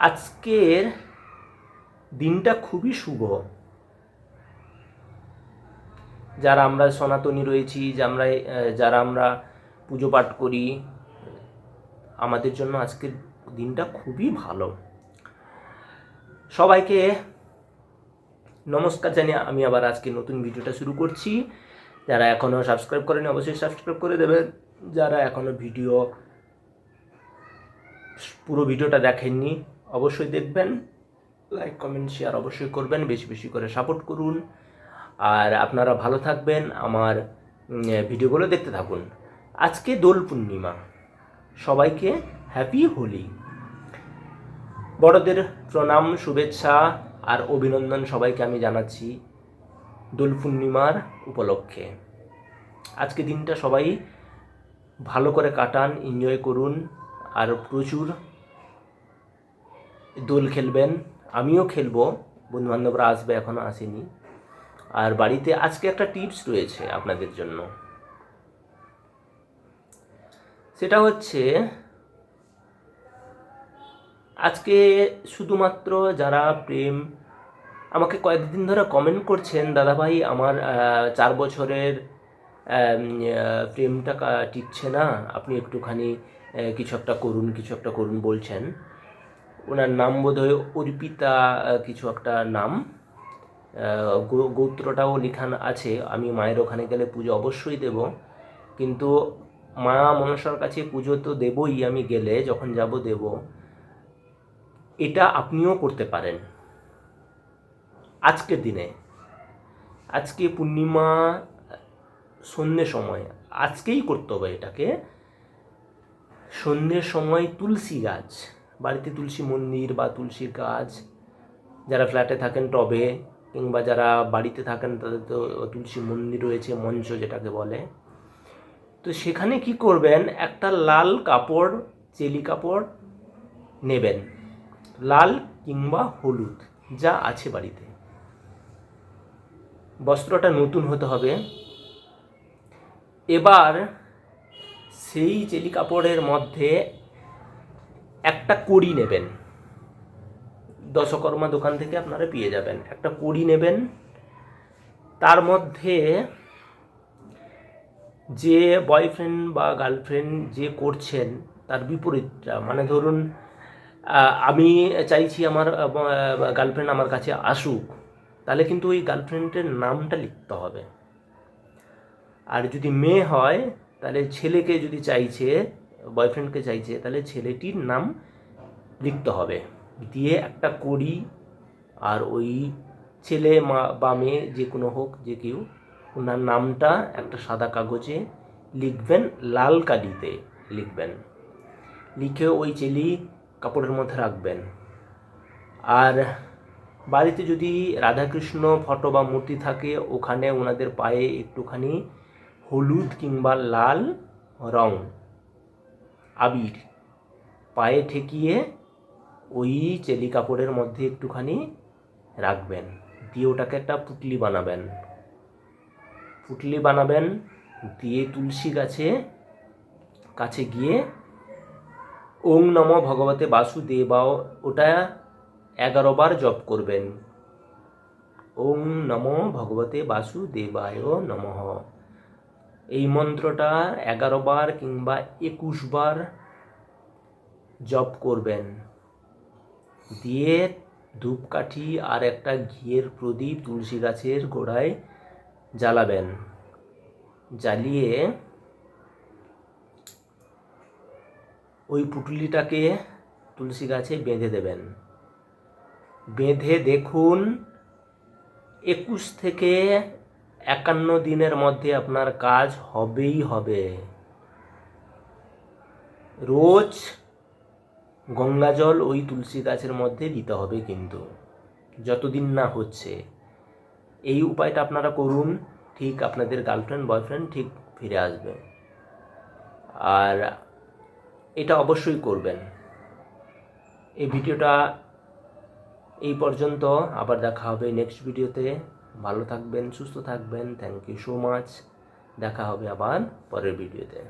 আজকের দিনটা খুবই শুভ। যারা আমরা সনাতনী রয়েছি যে আমরা যারা আমরা পুজো পাঠ করি, আমাদের জন্য আজকের দিনটা খুবই ভালো। সবাইকে নমস্কার জানিয়ে আমি আবার আজকে নতুন ভিডিওটা শুরু করছি। যারা এখনও সাবস্ক্রাইব করেনি, অবশ্যই সাবস্ক্রাইব করে দেবেন। যারা এখনও ভিডিও, পুরো ভিডিওটা দেখেননি অবশ্যই দেখবেন লাইক কমেন্ট শেয়ার অবশ্যই করবেন, বেশি বেশি করে সাপোর্ট করুন। আর আপনারা ভালো থাকবেন, আমার ভিডিওগুলো দেখতে থাকুন। আজকে দোল পূর্ণিমা। সবাইকে হ্যাপি হোলি। বড়দের প্রণাম, শুভেচ্ছা আর অভিনন্দন সবাইকে আমি জানাচ্ছি দোল পূর্ণিমার উপলক্ষে। আজকে দিনটা সবাই ভালো করে কাটান এনজয় করুন। আর প্রচুর দোল খেলবেন, আমিও খেলব, বন্ধুবান্ধবরা আসবে এখনও আসেনি। আর বাড়িতে আজকে একটা টিপস রয়েছে আপনাদের জন্য। সেটা হচ্ছে, আজকে শুধুমাত্র যারা প্রেম, আমাকে কয়েকদিন ধরে কমেন্ট করছেন, দাদাভাই, আমার চার বছরের প্রেমটা টিকছে না। আপনি একটুখানি কিছু একটা করুন, কিছু একটা করুন, বলছেন। ওনার নাম বোধহয় অর্পিতা কিছু একটা নাম। গোত্রটাও লেখান আছে, আমি মায়ের ওখানে গেলে পুজো অবশ্যই দেব। কিন্তু মা মনসার কাছে পুজো তো দেবই, আমি গেলে যখন যাব দেব। এটা আপনিও করতে পারেন। আজকের দিনে। আজকে পূর্ণিমা, সন্ধ্যে সময়। আজকেই করতে হবে এটাকে। সন্ধ্যের সময় তুলসী গাছ। বাড়িতে তুলসী মন্দির বা তুলসীর গাছ, যারা ফ্ল্যাটে থাকেন টবে, কিংবা যারা বাড়িতে থাকেন তাদের তো তুলসী মন্দির রয়েছে, মঞ্চ যেটাকে বলে। তো সেখানে কি করবেন, একটা লাল কাপড়, চেলি কাপড় নেবেন। লাল কিংবা হলুদ, যা আছে বাড়িতে। বস্ত্রটা নতুন হতে হবে। এবার সেই চেলি কাপড়ের মধ্যে একটা কড়ি নেবেন। দশকর্মা দোকান থেকে আপনারা পেয়ে যাবেন। একটা কড়ি নেবেন। তার মধ্যে যে বয়ফ্রেন্ড বা গার্লফ্রেন্ড যে করছেন, তার বিপরীতটা। মানে ধরুন আমি চাইছি আমার গার্লফ্রেন্ড আমার কাছে আসুক, তাহলে কিন্তু ওই গার্লফ্রেন্ডের নামটা লিখতে হবে। আর যদি মেয়ে হয়, তাহলে ছেলেকে যদি চাইছে বয়ফ্রেন্ডকে চাইছে, তাহলে ছেলেটির নাম লিখতে হবে। দিয়ে একটা কড়ি আর ওই ছেলে, মা বা মেয়ে, যে কোনো হোক, যে কেউ, ওনার নামটা একটা সাদা কাগজে লিখবেন, লাল কালিতে লিখবেন। লিখে ওই চেলি কাপড়ের মধ্যে রাখবেন। আর বাড়িতে যদি রাধাকৃষ্ণ ফটো বা মূর্তি থাকে, ওখানে ওনাদের পায়ে একটুখানি হলুদ কিংবা লাল রং আবির। পায়ে ঠেকিয়ে ওই চেলি কাপড়ের মধ্যে একটুখানি রাখবেন। দিয়ে ওটাকে একটা পুটলি বানাবেন। পুটলি বানাবেন, দিয়ে তুলসী গাছে কাছে গিয়ে ওং নম ভগবতে বাসুদেবাও ওটা এগারো বার জপ করবেন। ওং নম ভগবতে বাসুদেবায় নমঃ। এই মন্ত্রটা এগারো বার কিংবা একুশ বার জপ করবেন। দিয়ে ধূপকাঠি আর একটা ঘিয়ের প্রদীপ তুলসী গাছের গোড়ায় জ্বালাবেন। জ্বালিয়ে ওই পুটুলিটাকে তুলসী গাছে বেঁধে দেবেন। বেঁধে দেখুন, একুশ থেকে একান্ন দিনের মধ্যে আপনার কাজ হবেই হবে। রোজ গঙ্গা জল ওই তুলসী গাছের মধ্যে দিতে হবে কিন্তু, যতদিন না হচ্ছে। এই উপায়টা আপনারা করুন, ঠিক আপনাদের গার্লফ্রেন্ড, বয়ফ্রেন্ড ঠিক ফিরে আসবে। আর এটা অবশ্যই করবেন। এই ভিডিওটা এই পর্যন্ত, আবার দেখা হবে নেক্সট ভিডিওতে ভালো থাকবেন সুস্থ থাকবেন। থ্যাংক ইউ সো মাচ দেখা হবে আবার পরের ভিডিওতে